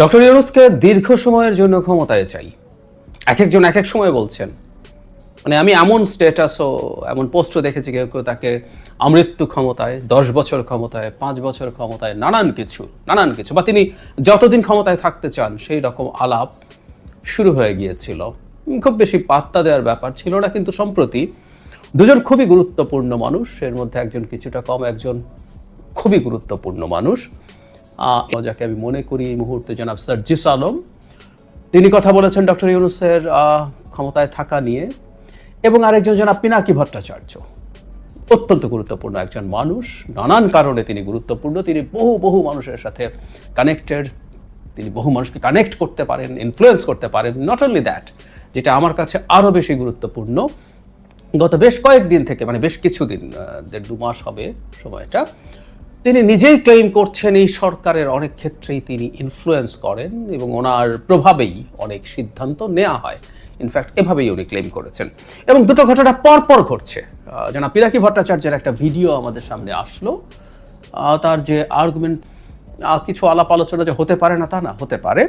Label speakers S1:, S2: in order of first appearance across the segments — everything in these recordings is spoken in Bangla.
S1: ডক্টর ইউনুসকে দীর্ঘ সময়ের জন্য ক্ষমতায় চাই। এক একজন এক এক সময় বলছেন। মানে আমি এমন স্ট্যাটাসও এমন পোস্টও দেখেছি, কেউ কেউ তাকে আমৃত্যু ক্ষমতায়, দশ বছর ক্ষমতায়, পাঁচ বছর ক্ষমতায়, নানান কিছু নানান কিছু। বা তিনি যতদিন ক্ষমতায় থাকতে চান, সেই রকম আলাপ শুরু হয়ে গিয়েছিল। খুব বেশি পাত্তা দেওয়ার ব্যাপার ছিল না, কিন্তু সম্প্রতি দুজন খুবই গুরুত্বপূর্ণ মানুষ, এর মধ্যে একজন কিছুটা কম, একজন খুবই গুরুত্বপূর্ণ মানুষ। যাকে আমি মনে করি এই মুহূর্তে জনাব সার্জিস আলম। তিনি কথা বলেছেন ডক্টর ইউনুসের ক্ষমতায় থাকা নিয়ে। এবং আরেকজন জনাব পিনাকি ভট্টাচার্য। অত্যন্ত গুরুত্বপূর্ণ একজন মানুষ। নানান কারণে তিনি গুরুত্বপূর্ণ। তিনি বহু বহু মানুষের সাথে কানেক্টেড তিনি বহু মানুষকে কানেক্ট করতে পারেন ইনফ্লুয়েন্স করতে পারেন। নট অনলি দ্যাট যেটা আমার কাছে আরও বেশি গুরুত্বপূর্ণ, গত বেশ কয়েকদিন থেকে মানে বেশ কিছুদিন দেড় দু মাস হবে সময়টা তিনি নিজেই ক্লেম করছেন এই সরকারের অনেক ক্ষেত্রেই তিনি ইনফ্লুয়েন্স করেন এবং ওনার প্রভাবেই অনেক সিদ্ধান্ত নেওয়া হয়। ইনফ্যাক্ট এভাবেই উনি ক্লেম করেছেন। এবং দুটো ঘটনা পরপর ঘটছে। জানা পিরাকি ভট্টাচার্যের একটা ভিডিও আমাদের সামনে আসলো। তার যে আর্গুমেন্ট কিছু আলাপ আলোচনা যে হতে পারে না তা না, হতে পারে।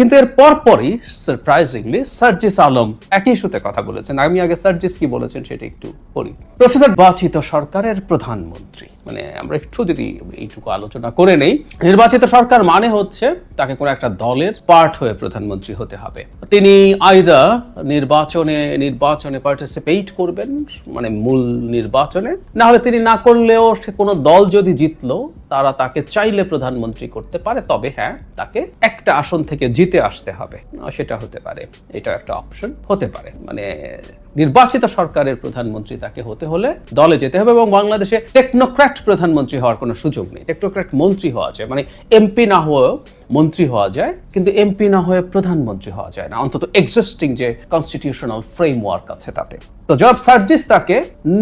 S1: কিন্তু এর পরপরই সারপ্রাইজিংলি সার্জিস আলম একই ইস্যুতে কথা বলেছেন। আমি আগে সার্জিস কি বলেছেন সেটা একটু পড়ি। প্রফেসর বাচিত সরকারের প্রধানমন্ত্রী। মানে আমরা একটু যদি এইটুকু আলোচনা করে নেই, নির্বাচিত সরকার মানে হচ্ছে তাকে কোনো একটা দলের পার্ট হয়ে প্রধানমন্ত্রী হতে হবে। তিনি আইদা নির্বাচনে নির্বাচনে পার্টিসিপেট করবেন মানে মূল নির্বাচনে না হলে তিনি না করলেও সে কোনো দল যদি জিতলো, তারা তাকে চাইলে প্রধানমন্ত্রী করতে পারে, তবে হ্যাঁ তাকে একটা আসন থেকে জিতে আসতে হবে। সেটা হতে পারে এটা একটা অপশন হতে পারে। মানে নির্বাচিত সরকারের প্রধানমন্ত্রী তাকে হতে হলে দলে যেতে হবে এবং বাংলাদেশে টেকনোক্র্যাট প্রধানমন্ত্রী হওয়ার কোনো সুযোগ নেই। টেকনোক্র্যাট মন্ত্রী হওয়া যায় মানে এমপি না হয়েও মন্ত্রী হওয়া যায়, কিন্তু এমপি না হয়ে প্রধানমন্ত্রী হওয়া যায় না। অন্তত এক্সিস্টিং যে কনস্টিটিউশনাল ফ্রেমওয়ার্ক আছে তাতে। তো জনাব সার্জিস তাকে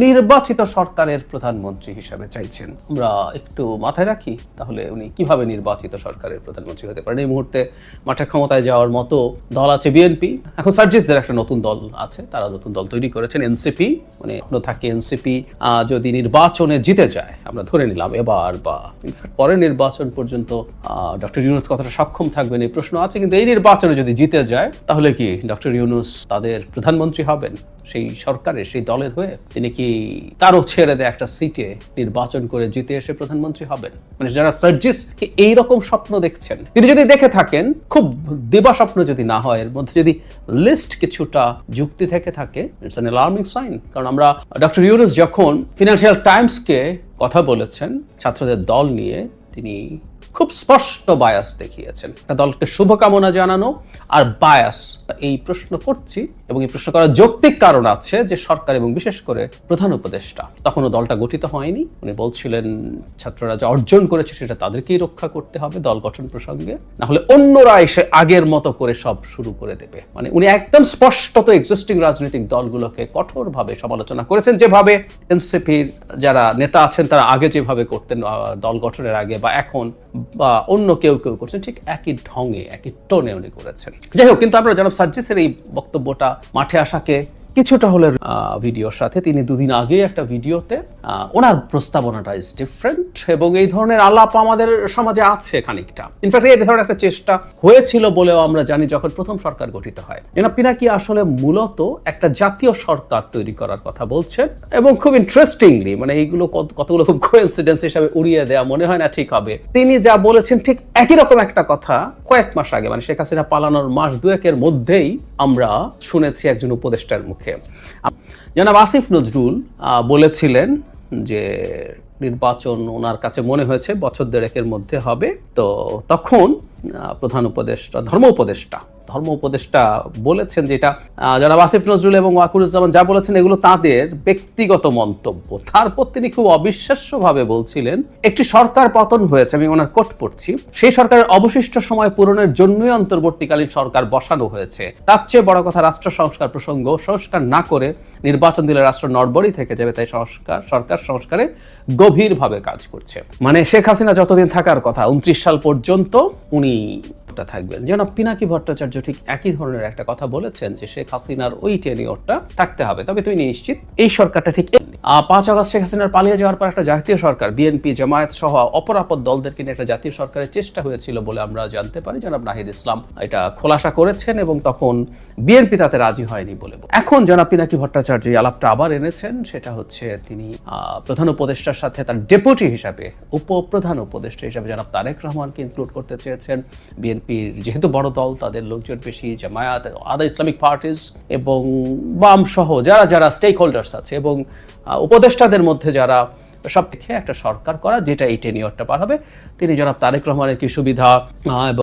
S1: নির্বাচিত সরকারের প্রধানমন্ত্রী হিসাবে চাইছেন। আমরা একটু মাথায় রাখি, তাহলে উনি কীভাবে নির্বাচিত সরকারের প্রধানমন্ত্রী হতে পারেন? এই মুহূর্তে মাঠে ক্ষমতায় যাওয়ার মতো দল আছে বিএনপি। এখন সার্জিসদের একটা নতুন দল আছে, তারা নতুন দল তৈরি করেছেন এনসিপি মানে থাকে এনসিপি যদি নির্বাচনে জিতে যায়, আমরা ধরে নিলাম এবার বা ইনফ্যাক্ট পরের নির্বাচন পর্যন্ত ডক্টর ইউনুস কথাটা সক্ষম থাকবেন এই প্রশ্ন আছে, কিন্তু এই নির্বাচনে যদি জিতে যায়, তাহলে কি ডক্টর ইউনুস তাদের প্রধানমন্ত্রী হবেন? সেই সরকারের, সেই দলের হয়ে তিনি কি তারও ছেড়ে দেয় একটা সিটে নির্বাচন করে জিতে এসে প্রধানমন্ত্রী হবেন? মানে যারা সার্জিস এইরকম স্বপ্ন দেখছেন, তিনি যদি দেখে থাকেন, খুব দেবা স্বপ্ন যদি না হয়, এর মধ্যে যদি লিস্ট কিছুটা যুক্তি থেকে থাকে ইটস অ্যান অ্যালার্মিং সাইন কারণ আমরা ডক্টর ইউনুস যখন ফিনান্সিয়াল টাইমসকে কথা বলেছেন, ছাত্রদের দল নিয়ে, তিনি খুব স্পষ্ট বায়াস দেখিয়েছেন। দলকে শুভকামনা জানানো আর বায়াস এই প্রশ্ন করছি এবং এই প্রশ্ন করার যৌক্তিক কারণ আছে যে সরকার এবং বিশেষ করে প্রধান উপদেষ্টা, তখনও দলটা গঠিত হয়নি। উনি বলছিলেন, ছাত্ররা যা অর্জন করেছে সেটা তাদেরকেই রক্ষা করতে হবে দল গঠন প্রসঙ্গে। না হলে অন্যরা এসে আগের মতো করে সব শুরু করে দেবে। মানে উনি একদম স্পষ্টত এক্সিস্টিং রাজনৈতিক দলগুলোকে কঠোরভাবে সমালোচনা করেছেন। যেভাবে এনসিপির যারা নেতা আছেন, তারা আগে যেভাবে করতেন দল গঠনের আগে বা এখন বা অন্য কেউ কেউ করছেন, ঠিক একই ঢঙে, একই টোনে উনি করেছেন। যাই হোক, কিন্তু আমরা জনাব সার্জিসের এই বক্তব্যটা মাঠে আসাকে কিছুটা হলে ভিডিওর সাথে তিনি দুদিন আগে একটা ভিডিওতে ওনার প্রস্তাবনাটা ইজ ডিফারেন্ট এবং এই ধরনের আলাপ আমাদের সমাজে আছে খানিকটা। ইনফ্যাক্ট এই ধরনের একটা চেষ্টা হয়েছিল বলেও আমরা জানি যখন প্রথম সরকার গঠিত হয়। জনাব পিনাকি আসলে মূলত একটা জাতীয় সরকার তৈরি করার কথা বলছেন এবং খুব ইন্টারেস্টিংলি মানে এইগুলো কতগুলো খুব কোইন্সিডেন্স হিসাবে উড়িয়ে দেওয়া মনে হয় না ঠিক হবে। তিনি যা বলেছেন ঠিক একই রকম একটা কথা কয়েক মাস আগে মানে শেখ হাসিনা পালানোর মাস দুয়েকের মধ্যেই আমরা শুনেছি একজন উপদেষ্টার মুখে। জনাব আসিফ নজরুল বলেছিলেন যে নির্বাচন ওনার কাছে মনে হয়েছে, বছর দেড়েকের মধ্যে হবে। তো তখন প্রধান উপদেষ্টা, ধর্ম উপদেষ্টা ধর্ম উপদেষ্টা বলেছেন যেটা জনাব আসিফ নজরুল এবং ওয়াকুরুজ্জামান যা বলেছেন এগুলো তাদের ব্যক্তিগত মন্তব্য। তারপর তিনি খুব অবিশ্বাস্যভাবে বলছিলেন, একটি সরকার পতন হয়েছে, আমি ওনার কোট পড়ছি সেই সরকারের অবশিষ্ট সময় পূরণের জন্যই অন্তর্বর্তীকালীন সরকার বসানো হয়েছে। তার চেয়ে বড় কথা রাষ্ট্র সংস্কার প্রসঙ্গ, সংস্কার না করে নির্বাচন দিলে রাষ্ট্র নড়বড়ই থেকে যাবে, তাই সংস্কার, সরকার সংস্কারে গভীরভাবে কাজ করছে। মানে শেখ হাসিনা যতদিন থাকার কথা, উনত্রিশ সাল পর্যন্ত উনি টেনিওরটা থাকবেন জনাব পিনাকি ভট্টাচার্য ঠিক একই ধরনের একটা কথা বলেছেন যে শেখ হাসিনার ওই টেনিওরটা থাকতে হবে। তবে তুই নিশ্চিত এই সরকারটা ঠিক পাঁচ আগস্ট শেখ হাসিনার পালিয়ে যাওয়ার পর একটা জাতীয় সরকার, বিএনপি, জামায়াত সহ অপরাপদ দলদেরকে নিয়ে একটা জাতীয় সরকারের চেষ্টা হয়েছিল বলে আমরা জানতে পারি। জনাব নাহিদ ইসলাম এটা খোলাসা করেছেন এবং তখন বিএনপি তাতে রাজি হয়নি বলে এখন জনাব পিনাকি ভট্টাচার্য এই আলাপটা আবার এনেছেন। সেটা হচ্ছে তিনি প্রধান উপদেষ্টার সাথে তার ডেপুটি হিসাবে, উপপ্রধান উপদেষ্টা হিসাবে জনাব তারেক রহমানকে ইনক্লুড করতে চেয়েছেন। বিএনপির যেহেতু বড় দল, তাদের লোকজন বেশি, জামায়াত আদার ইসলামিক পার্টিস এবং বাম সহ যারা যারা স্টেক হোল্ডার্স আছে এবং উপদেষ্টাদের মধ্যে যারা সব থেকে একটা সরকার করা, যেটা এই টেনিয়রটা পার হবে, তিনি জনাব তারেক রহমানের কি সুবিধা এবং